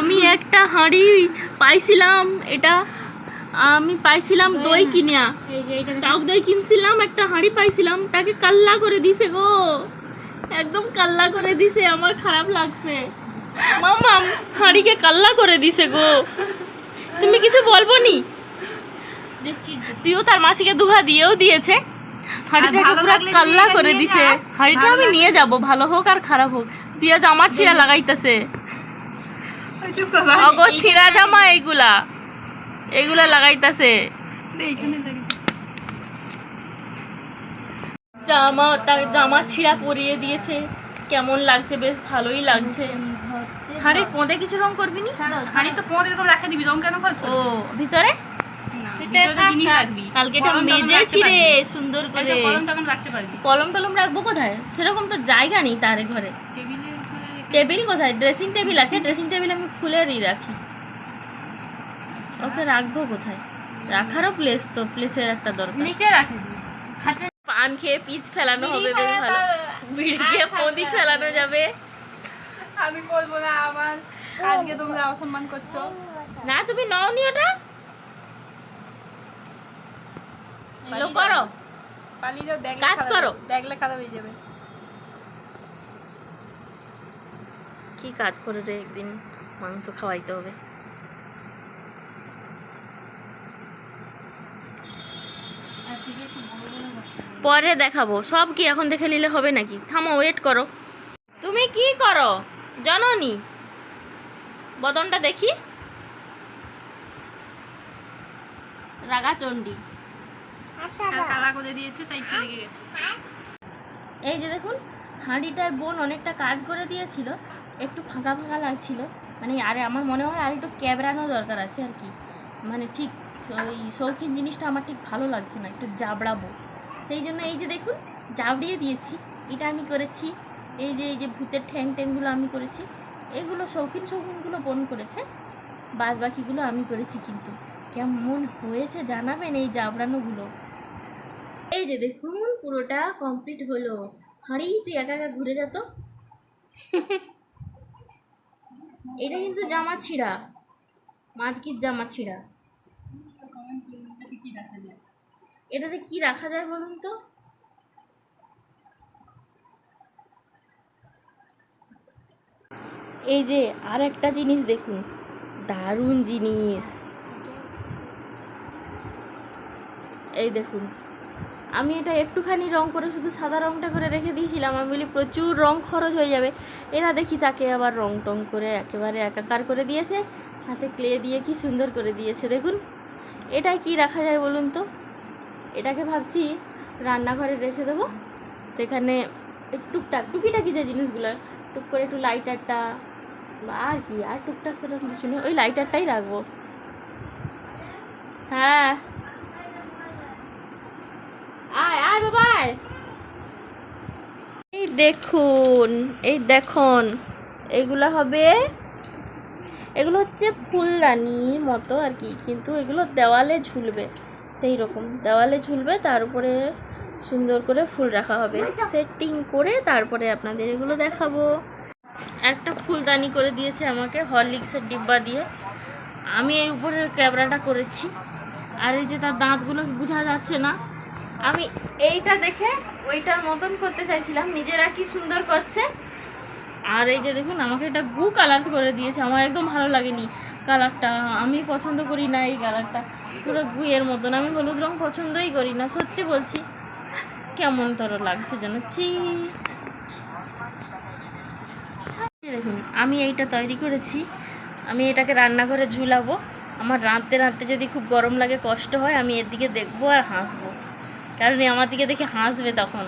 আমি একটা হাঁড়ি পাইছিলাম এটা আমি পাইছিলাম দই কিনিয়া। টক দই কিনছিলাম একটা হাঁড়ি পাইছিলাম তাকে কাল্লা করে দিছে গো। একদম কাল্লা করে দিছে আমার খারাপ লাগছে। মামা হাঁড়িকে কাল্লা করে দিছে গো। তুমি কিছু বলব নি? তুইও তার মাসিকে দুঘা দিয়েও দিয়েছে। হাঁড়িটাকে পুরো কাল্লা করে দিছে। হাঁড়িটা আমি নিয়ে যাব ভালো হোক আর খারাপ হোক। দিয়া জামা ছিঁড়া লাগাইতেছে। অগো ছিঁড়া জামা এইগুলা। এইগুলা লাগাইতেছে। জামা তার জামা ছিঁড়া পরিয়ে দিয়েছে। কেমন লাগছে? বেশ ভালোই লাগছে। হাড়ির পদে কিছু রং করবি নি? হাঁড়ি তো পরে এরকম রাখে দিবি রং কেন করছ? ও ভিতরে? কালকে এটা সুন্দর করে। কলম টলম রাখতে পারবি। কলম টলম রাখব কোথায়? সেরকম তো জায়গা নেই তার ঘরে। টেবিল কোথায়? ড্রেসিং টেবিল আছে? ড্রেসিং টেবিল আমি খুলেরই রাখি। ওকে রাখব কোথায়? রাখারও প্লেস তো প্লেসের একটা দরকার। নিচে রাখে। পান খেয়ে পিচ ফেলানো হবে বেশ ভালো। বিড়ি খেয়ে পদি ফেলানো যাবে। আমি বলব না আবার আজকে তোমরা অসম্মান করছ। না তুমি নাও নি ওটা। ভালো করো। পালিয়ে যাও দেখলে কাজ করো। দেখলে খারাপ হয়ে যাবে। কি কাজ করে রে একদিন? মাংস খাওয়াইতে হবে। পরে দেখাবো। সব কি এখন দেখে নিলে হবে নাকি? থামো ওয়েট করো। তুমি কি করো? জাননি? বদনটা দেখি। রাগাচণ্ডী। আর কালা করে দিয়েছে তাই ছিঁড়ে গেছে। এই যে দেখুন হাঁড়িটায় বোন অনেকটা কাজ করে দিয়েছিল। একটু ফাঁকা ফাঁকা লাগছিল। মানে আরে আমার মনে হয় আর একটু ক্যাবরানো দরকার আছে আর কি। মানে ঠিক ওই শৌখিন জিনিসটা আমার ঠিক ভালো লাগছে না, একটু জাবড়াবো। সেই জন্য এই যে দেখুন, জাবড়িয়ে দিয়েছি। এটা আমি করেছি, এই যে এই যে ভূতের ঠ্যাং ট্যাংগুলো আমি করেছি, এগুলো শৌখিন শৌখিনগুলো বোন করেছে, বাদ বাকিগুলো আমি করেছি কিন্তু। কেমন হয়েছে জানাবেন এই জাবড়ানোগুলো? এই যে দেখুন, পুরোটা কমপ্লিট হলো। হাঁড়ি তুই একা একা ঘুরে যেত এটা কিন্তু জামা ছিঁড়া। মাঝকির জামা ছিঁড়া। এটাতে কি রাখা যায় বলুন তো? এই যে আর একটা জিনিস দেখুন, দারুণ জিনিস। এই দেখুন। আমি এটা একটুখানি রং করে শুধু সাদা রংটা করে রেখে দিয়েছিলাম। আমি বলি, প্রচুর রং খরচ হয়ে যাবে। এরা দেখি তাকে আবার রং টং করে একেবারে একাকার করে দিয়েছে। সাথে ক্লে দিয়ে কি সুন্দর করে দিয়েছে। দেখুন এটাই কি রাখা যায় বলুন তো? এটাকে ভাবছি রান্নাঘরে রেখে দেবো। সেখানে টুকটাক টুকিটাকি যে জিনিসগুলো, টুক করে একটু লাইটারটা বা আর কি, আর টুকটাক সেরকম কিছু নেই। ওই লাইটারটাই রাখব। হ্যাঁ। আয় এই দেখুন এই দেখুন, এগুলো হবে, এগুলো হচ্ছে ফুলদানির মতো আর কি, কিন্তু এগুলো দেওয়ালে ঝুলবে, সেই রকম। দেওয়ালে ঝুলবে, তার উপরে সুন্দর করে ফুল রাখা হবে। সেটিং করে তারপরে আপনাদের এগুলো দেখাবো। একটা ফুলদানি করে দিয়েছে আমাকে, হরলিক্সের ডিব্বা দিয়ে। আমি এই উপরের ক্যামেরাটা করেছি। আর এই যে তার দাঁতগুলো বোঝা যাচ্ছে না। আমি এইটা দেখে ওইটার মতন করতে চাইছিলাম। নিজেরা কি সুন্দর করছে। আর এই যে দেখুন, আমাকে এটা গু কালার করে দিয়েছে। আমার একদম ভালো লাগেনি কালারটা আমি পছন্দ করি না এই কালারটা পুরো গুয়ের মতন। আমি হলুদ রং পছন্দই করি না, সত্যি বলছি। কেমন তোর লাগছে যেন? এই দেখুন, আমি এইটা তৈরি করেছি। আমি এটাকে রান্নাঘরে ঝুলাবো। আমার রাঁধতে রাঁধতে যদি খুব গরম লাগে, কষ্ট হয়, আমি এর দিকে দেখব আর হাসবো। কারণ আমার দিকে দেখে হাসবে তখন।